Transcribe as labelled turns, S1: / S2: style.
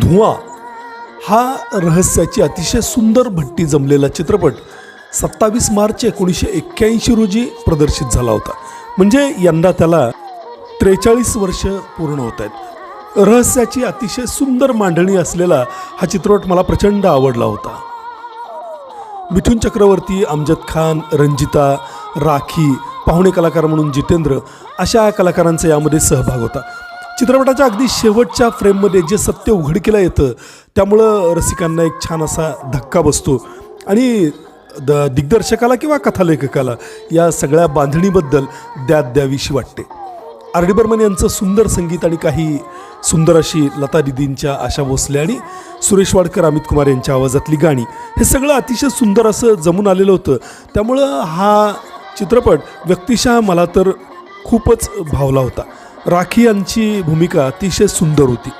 S1: धुवा हा रहस्याची अतिशय सुंदर भट्टी जमलेला चित्रपट सत्तावीस मार्च एकोणीसशे एक्क्याऐंशी रोजी प्रदर्शित झाला होता. म्हणजे यंदा त्याला त्रेचाळीस वर्ष पूर्ण होत आहेत. रहस्याची अतिशय सुंदर मांडणी असलेला हा चित्रपट मला प्रचंड आवडला होता. मिथुन चक्रवर्ती अमजद खान रंजिता राखी पाहुणे कलाकार म्हणून जितेंद्र अशा कलाकारांचा यामध्ये सहभाग होता. चित्रपटाच्या अगदी शेवटच्या फ्रेममध्ये जे सत्य उघडकीला येतं त्यामुळं रसिकांना एक छान असा धक्का बसतो. आणि द दिग्दर्शकाला किंवा कथालेखकाला या सगळ्या बांधणीबद्दल द्यात द्यावीशी वाटते. आर डी बर्मन यांचं सुंदर संगीत आणि काही सुंदर अशी लता दिदींच्या आशा भोसले आणि सुरेश वाडकर अमित कुमार यांच्या आवाजातली गाणी हे सगळं अतिशय सुंदर असं जमून आलेलं होतं. त्यामुळं हा चित्रपट व्यक्तिशः मला तर खूपच भावला होता. राखी यांची भूमिका अतिशय सुंदर होती.